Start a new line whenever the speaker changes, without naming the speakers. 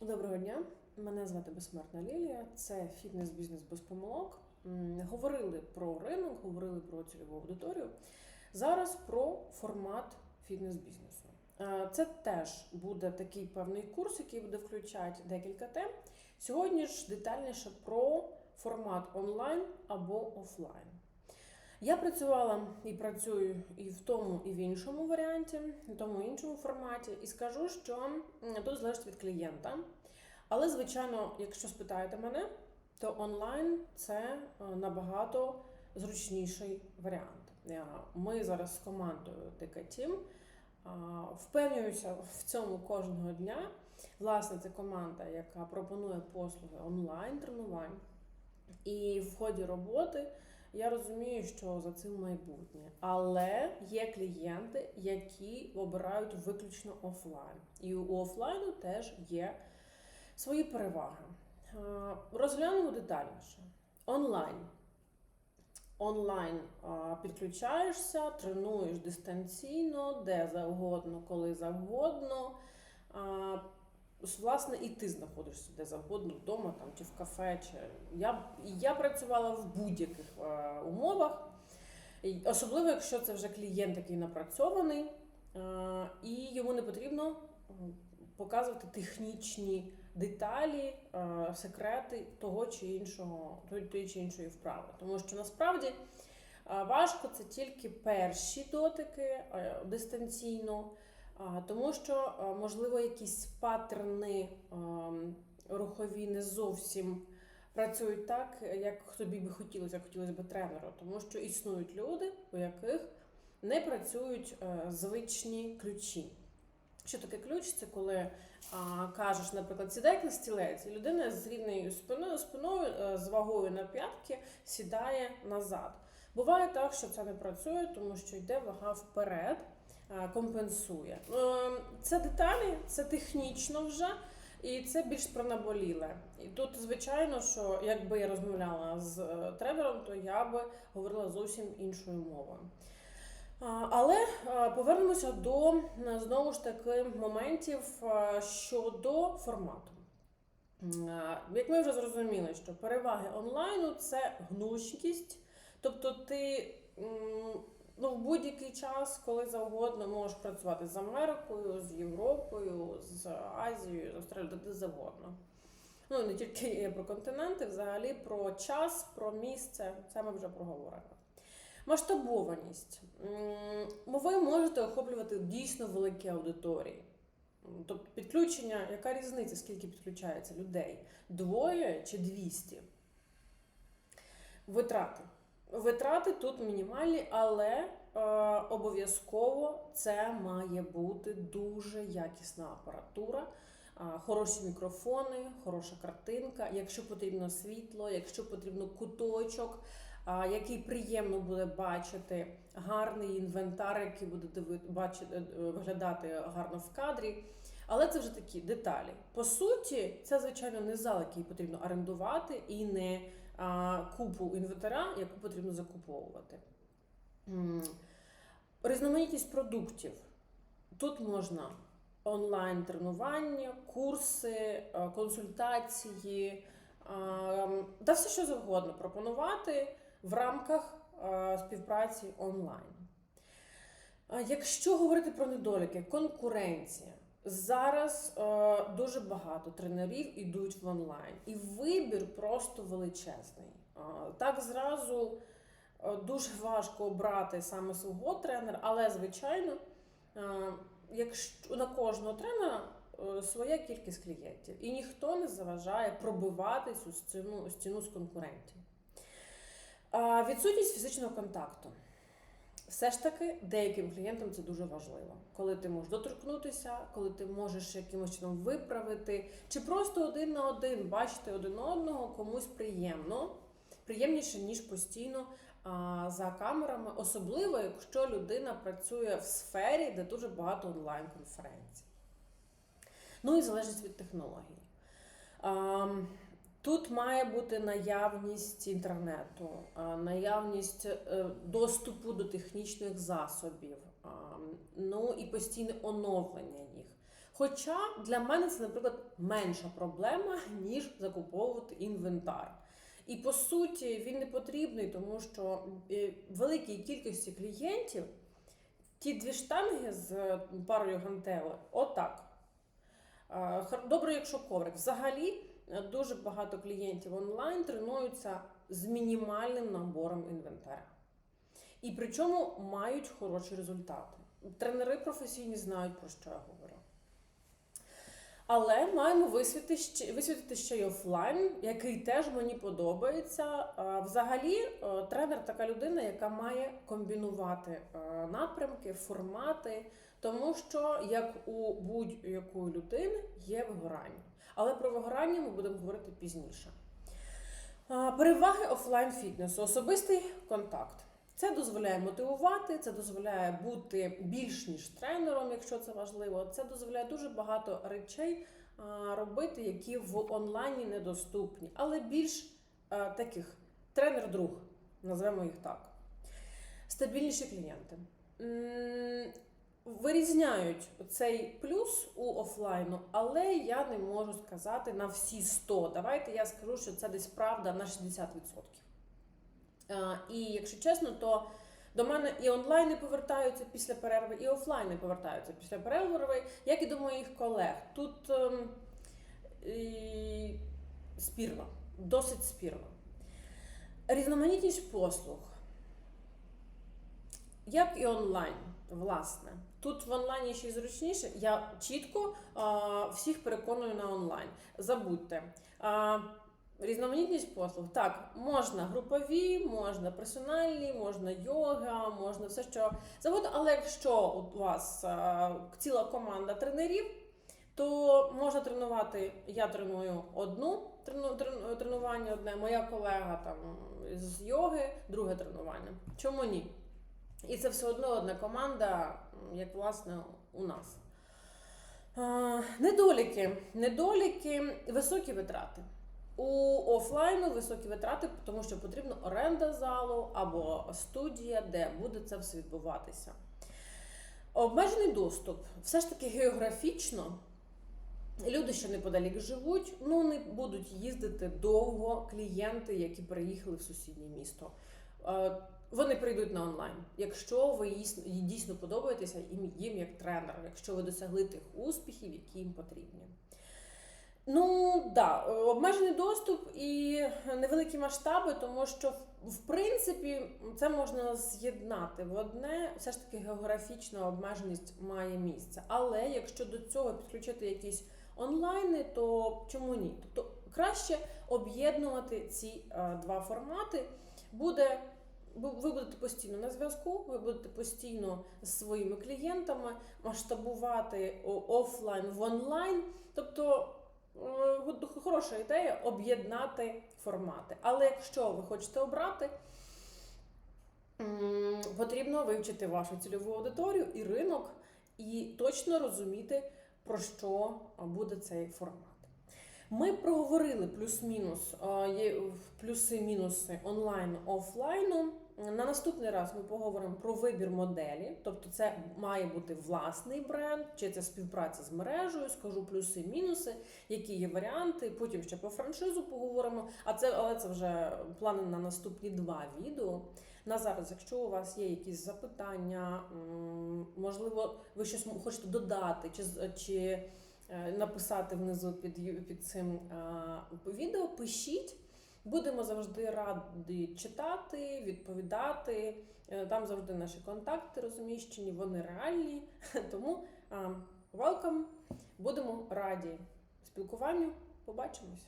Доброго дня, мене звати Безсмертна Лілія. Це фітнес-бізнес без помилок. Говорили про ринок, говорили про цільову аудиторію. Зараз про формат фітнес-бізнесу. Е, Це теж буде такий певний курс, який буде включати декілька тем. Сьогодні ж детальніше про формат онлайн або офлайн. Я працювала і працюю і в тому, і в іншому варіанті, і в тому і іншому форматі, і скажу, що тут залежить від клієнта. Але, звичайно, якщо спитаєте мене, то онлайн це е, набагато зручніший варіант. Ми зараз з командою Team впевнююся в цьому кожного дня. Власне, це команда, яка пропонує послуги онлайн тренувань. І в ході роботи я розумію, що за цим майбутнє. Але є клієнти, які обирають виключно офлайн. І у офлайну теж є свої переваги. Розглянемо детальніше. Онлайн. Онлайн підключаєшся, тренуєш дистанційно, де завгодно, коли завгодно. Власне, і ти знаходишся де завгодно, вдома там, чи в кафе. Чи... Я, я працювала в будь-яких е, умовах, особливо, якщо це вже клієнт, який напрацьований, е, і йому не потрібно показувати технічні деталі, е, секрети того чи іншого, тої, чи іншої вправи. Тому що насправді е, важко це тільки перші дотики е, дистанційно, тому що е, можливо якісь паттерни ем, рухові не зовсім. Працюють так, як тобі би хотілося, як хотілося б тренеру, тому що існують люди, у яких не працюють е, звичні ключі. Що таке ключ? Це коли а, кажеш, наприклад, сідай на стілець, і людина з рівною спиною, спиною е, з вагою на п'ятки сідає назад. Буває так, що це не працює, тому що йде вага вперед, е, компенсує. Е, Це деталі, це технічно вже. І це більш про наболіле. І тут, звичайно, що якби я розмовляла з е, тренером, то я би говорила зовсім іншою мовою. Але е, повернемося до е, знову ж таки моментів е, щодо формату. Е, Як ми вже зрозуміли, що переваги онлайну це гнучкість, тобто ти ну, в будь-який час, коли завгодно, можеш працювати з Америкою, з Європою, з Азією, з Австралією, де завгодно. Ну, не тільки про континенти, взагалі про час, про місце, це ми вже проговорили. Масштабованість. Ви можете охоплювати дійсно великі аудиторії. Тобто підключення, яка різниця, скільки підключається людей? Двоє чи 200? Витрати. Витрати тут мінімальні, але е, обов'язково це має бути дуже якісна апаратура, е, хороші мікрофони, хороша картинка, якщо потрібно світло, якщо потрібно куточок, е, який приємно буде бачити, гарний інвентар, який буде бачити, е, виглядати гарно в кадрі. Але це вже такі деталі. По суті, це звичайно не зал, який потрібно орендувати, і не купу інвентаря, яку потрібно закуповувати. Різноманітність продуктів. Тут можна онлайн-тренування, курси, консультації, та все що завгодно пропонувати в рамках співпраці онлайн. Якщо говорити про недоліки, конкуренція. Зараз е, дуже багато тренерів ідуть в онлайн, і вибір просто величезний. Е, так зразу е, дуже важко обрати саме свого тренера, але звичайно, е, якщо на кожного тренера е, своя кількість клієнтів, і ніхто не заважає пробивати цю стіну, стіну з конкурентів. Е, відсутність фізичного контакту. Все ж таки, деяким клієнтам це дуже важливо, коли ти можеш доторкнутися, коли ти можеш якимось чином виправити, чи просто один на один бачити один одного комусь приємно, приємніше, ніж постійно а, за камерами, особливо якщо людина працює в сфері, де дуже багато онлайн-конференцій. Ну і залежить від технології. Тут має бути наявність інтернету, наявність е, доступу до технічних засобів, ну і постійне оновлення їх. Хоча для мене це, наприклад, менша проблема, ніж закуповувати інвентар. І по суті він не потрібний, тому що е, великій кількості клієнтів ті дві штанги з парою гантелей, отак. Е, Добре, якщо коврик. Взагалі е, дуже багато клієнтів онлайн тренуються з мінімальним набором інвентаря. І причому мають хороші результати. Тренери професійні знають, про що я говорю. Але маємо висвітлити ще, висвітлити ще й офлайн, який теж мені подобається. Взагалі, е, тренер така людина, яка має комбінувати е, напрямки, формати, тому що як у будь-якої людини є вигорання. Але про вигорання ми будемо говорити пізніше. Переваги офлайн фітнесу, особистий контакт. Це дозволяє мотивувати, це дозволяє бути більш ніж тренером, якщо це важливо. Це дозволяє дуже багато речей робити, які в онлайні недоступні, але більш таких тренер-друг, назвемо їх так. Стабільніші клієнти. Вирізняють цей плюс у офлайну, але я не можу сказати на всі 100. Давайте я скажу, що це десь правда на 60%. І якщо чесно, то до мене і онлайни повертаються після перерви, і офлайни повертаються після перерви, як і до моїх колег. Тут ем, і, спірно, досить спірно. Різноманітність послуг. Як і онлайн, власне. Тут в онлайні ще й зручніше. Я чітко а, всіх переконую на онлайн. Забудьте. А, Різноманітність послуг. Так, можна групові, можна персональні, можна йога, можна все, що завгодно. Але якщо у вас а, ціла команда тренерів, то можна тренувати. Я треную одну трену, трену- тренування, одне, моя колега там з йоги, друге тренування. Чому ні? І це все одно одна команда, як власне у нас. Недоліки. Недоліки високі витрати. У офлайну високі витрати, тому що потрібна оренда залу або студія, де буде це все відбуватися. Обмежений доступ. Все ж таки географічно. Люди, що неподалік живуть, ну не будуть їздити довго клієнти, які приїхали в сусіднє місто. Е, Вони прийдуть на онлайн. Якщо ви дійсно подобаєтеся їм, як тренер, якщо ви досягли тих успіхів, які їм потрібні. Ну да, е, обмежений доступ і невеликі масштаби, тому що в принципі це можна з'єднати в одне. Все ж таки географічна обмеженість має місце. Але якщо до цього підключити якісь онлайни, то чому ні? Тобто краще об'єднувати ці е, два формати. Буде ви будете постійно на зв'язку, ви будете постійно з своїми клієнтами масштабувати офлайн в онлайн. Тобто е, хороша ідея об'єднати формати. Але якщо ви хочете обрати, потрібно вивчити вашу цільову аудиторію і ринок, і точно розуміти, про що буде цей формат. Ми проговорили плюс-мінус е, плюси-мінуси онлайну офлайну. На наступний раз ми поговоримо про вибір моделі, тобто це має бути власний бренд, чи це співпраця з мережею. Скажу плюси, мінуси, які є варіанти. Потім ще по франшизу поговоримо. А це але це вже плани на наступні два відео. На зараз, якщо у вас є якісь запитання, можливо, ви щось хочете додати, чи чи написати внизу під, під цим е, відео, пишіть. Будемо завжди раді читати, відповідати. Е, Там завжди наші контакти розміщені, вони реальні. Тому е, welcome. Будемо раді спілкуванню. Побачимось.